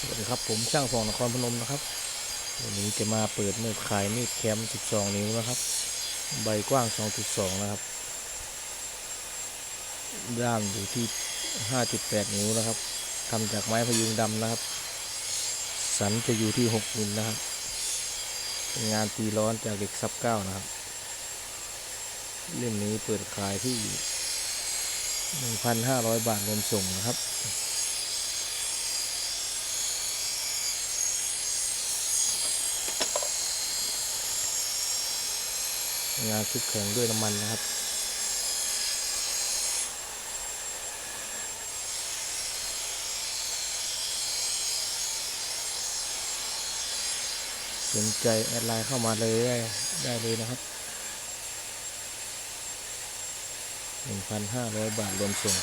สวัสดีครับผมช่างฟองนครพนมนะครับ วันนี้จะมาเปิดมีดขายมีดแคม12 นิ้วนะครับ ใบกว้าง 2.2 นะครับ ด้ามอยู่ที่ 5.8 นิ้วนะครับทำจากไม้พยุงดำนะครับ สันจะอยู่ที่ 6 มิลนะครับ เป็นงานตีร้อนจากเด็กซับเก้านะครับ เล่มนี้เปิดขายที่ 1,500 บาทรวมส่งนะครับ งานชุดแข็งด้วยน้ำมันนะครับ สนใจแอดไลน์เข้ามาเลยได้ได้เลยนะครับ 1,500 บาทรวมส่ง